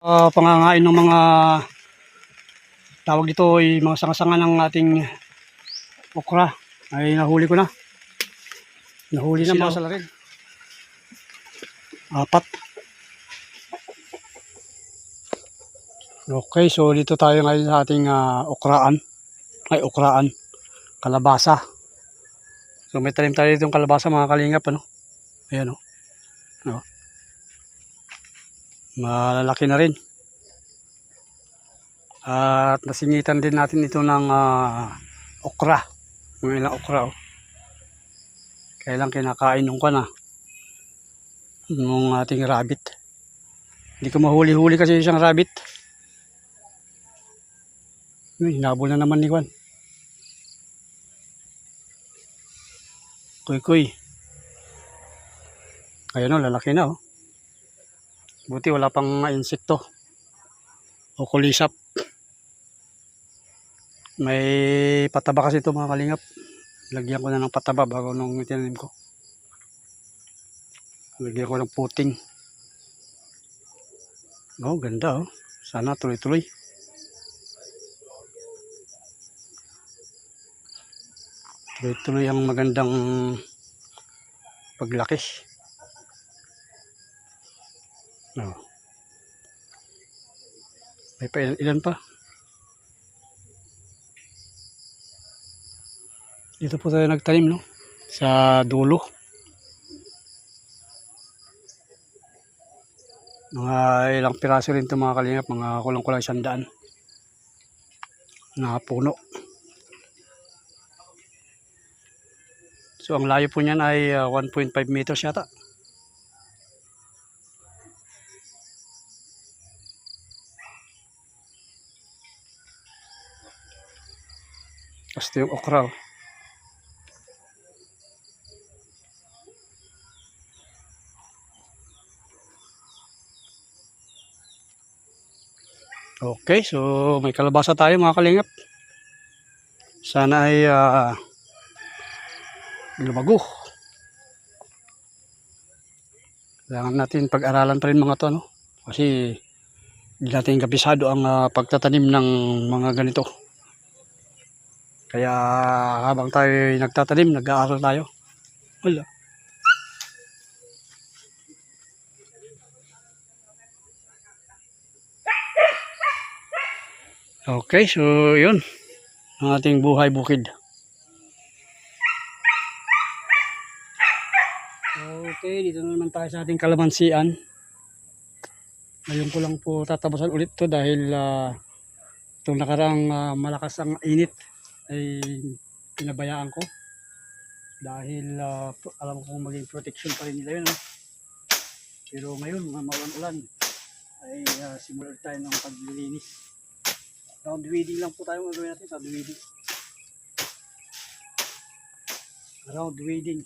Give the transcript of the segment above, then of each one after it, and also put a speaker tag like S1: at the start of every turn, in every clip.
S1: uh, pangangain ng mga tawag dito ay mga sanga-sanga ng ating okra. Ay nahuli ko na. Nahuli na mga salarin. apat. Okay so dito tayo ngayon sa ating ah, okraan. Ay okraan. Kalabasa. So may talim tayo ditong kalabasa mga kalingap ano? Ayan o oh. Malalaki na rin. At nasingitan din natin ito ng ah, okra. Mga ilang okra oh. kailang kinakain nung ka na nung ating rabbit. Hindi ko mahuli-huli kasi isang rabbit. Hinabol na naman ni Juan. Kuy kuy ayun o lalaki na oh buti wala pang insekto. O kulisap. May pataba kasi ito mga kalingap. Lagyan ko na ng pataba bago nung itinanim ko. Lagyan ko ng puting. Oh ganda oh. Sana tuloy tuloy tuloy tuloy ang magandang paglaki oh. may pa ilan, ilan pa? Dito po tayo nagtanim no? Sa dulo. Mga ilang piraso rin ito mga kalingap. Mga kulang kulang sandaan na puno. So ang layo po niyan ay ah, 1.5 meters yata Basta yung okra. Okay, so may kalabasa tayo mga kalingap. Sana ay ah, lumago. Kailangan natin pag-aralan pa rin mga to, no? Kasi hindi natin kabisado ang ah, pagtatanim ng mga ganito. Kaya habang tayo nagtatanim, nag-aaral tayo. Wala. Okay, so yun. Ang ating buhay bukid. Okay, dito na naman tayo sa ating kalamansian. Ngayon ko lang po tatapusan ulit to dahil ah, itong nakaraang ah, malakas ang init ay pinabayaan ko. Dahil ah, pro- alam ko kung maging protection pa rin nila yun ah. pero ngayon mga maulan-ulan ay uh, simulan tayo ng paglilinis. Round weeding lang po tayo gagawin natin round weeding round weeding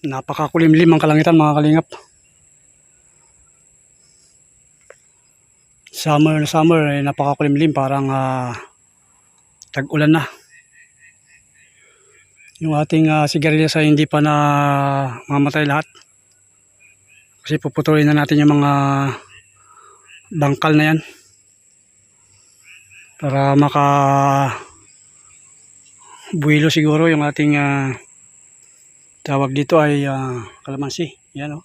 S1: Napakakulimlim ang kalangitan mga kalingap. Summer na summer, eh, napakakulimlim. Parang ah, tag-ulan na. Yung ating uh, sigarilyas ay hindi pa na mamatay lahat. Kasi puputulin na natin yung mga bangkal na yan. Para maka buwilo siguro yung ating ah, tawag dito ay ah, kalamansi. Yan o.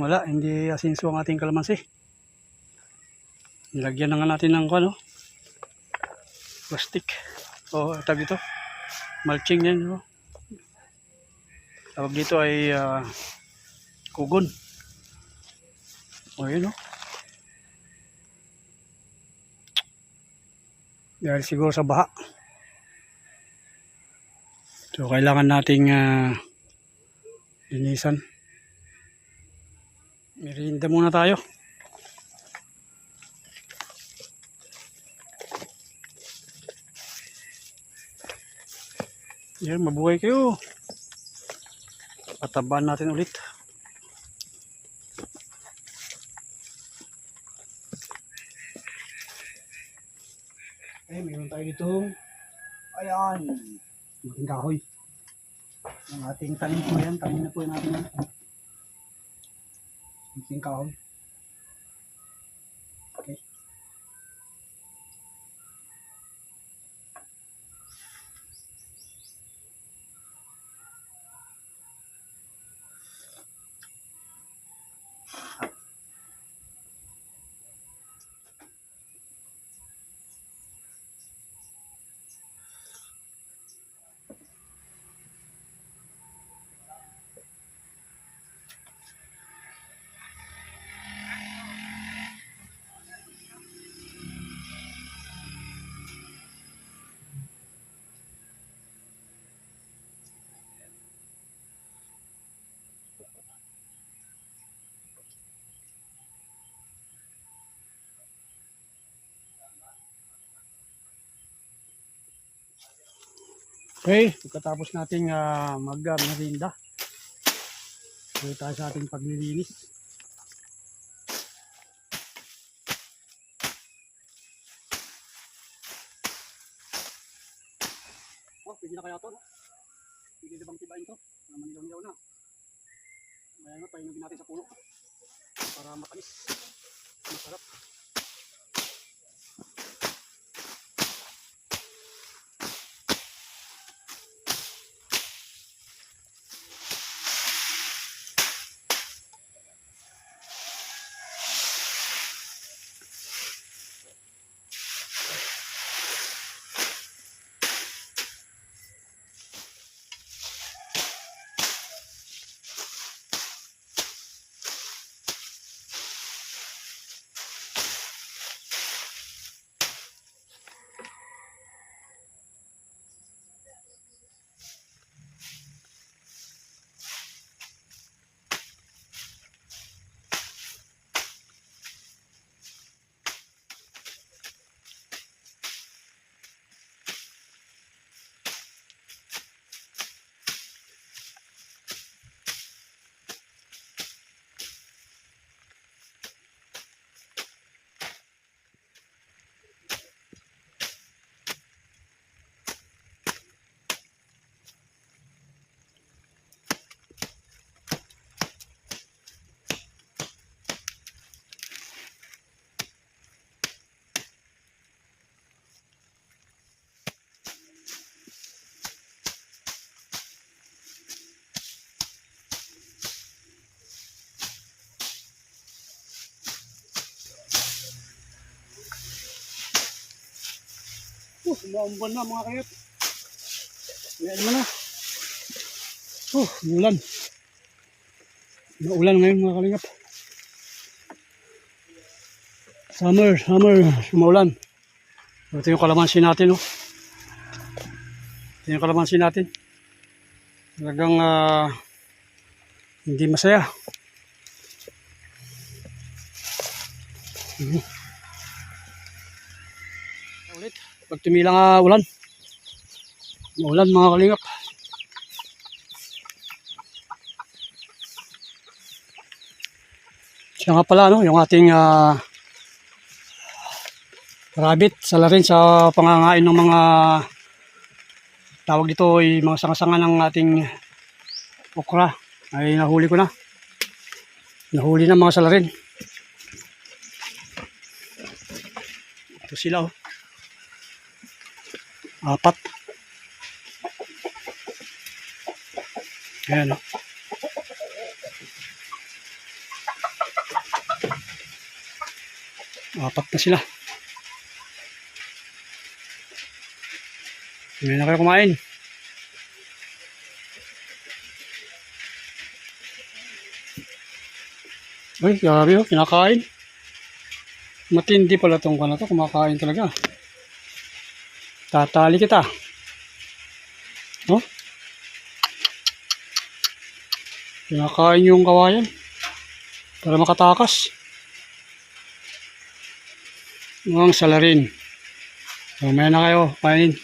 S1: Wala, hindi asinso ang ating kalamansi. Nilagyan na nga natin ng ano, plastic. O, tawag dito. Mulching yan. No? Tawag dito ay ah, kugon. O, yun o. Dahil siguro sa baha. So, kailangan nating ah, linisan. Merienda muna tayo. Yan, mabuhay kayo. Patabaan natin ulit. Eh, mayroon tayo dito. Ayan. Mating kahoy. Ang ating tanim po yan. Tanim na po natin yan. Mating kahoy. Okay, pagkatapos nating uh, mag-merinda, tuloy tayo sa ating paglilinis. Oh, pwede na kaya ito, no? Pwede na bang tibain ito? Na manilaw-nilaw na. Kaya nga, pahinugin natin sa puno. Para matamis. Masarap. Uh, umuamban na mga kayot. Ayan mo na. Uh, umulan. Maulan ngayon mga kalingap. Summer, summer, sumaulan. Ito yung kalamansi natin, oh. Ito yung kalamansi natin. Talagang ah, hindi masaya. Mhm. Ulit, pag tumila nga ulan. Ulan mga kalingap. Siya nga pala no, yung ating uh, rabbit. Sala rin sa pangangain ng mga tawag dito ay mga sangasanga ng ating okra. Ay nahuli ko na. Nahuli na mga salarin ito sila oh. Apat. Ayan oh. Apat na sila. Hindi na kayo kumain. Uy, grabe oh, kinakain. Matindi pala tong kana to, kumakain talaga. Tatali kita. Oh? Kinakain yung kawayan. Para makatakas. Ang salarin. So, na kayo, kainin.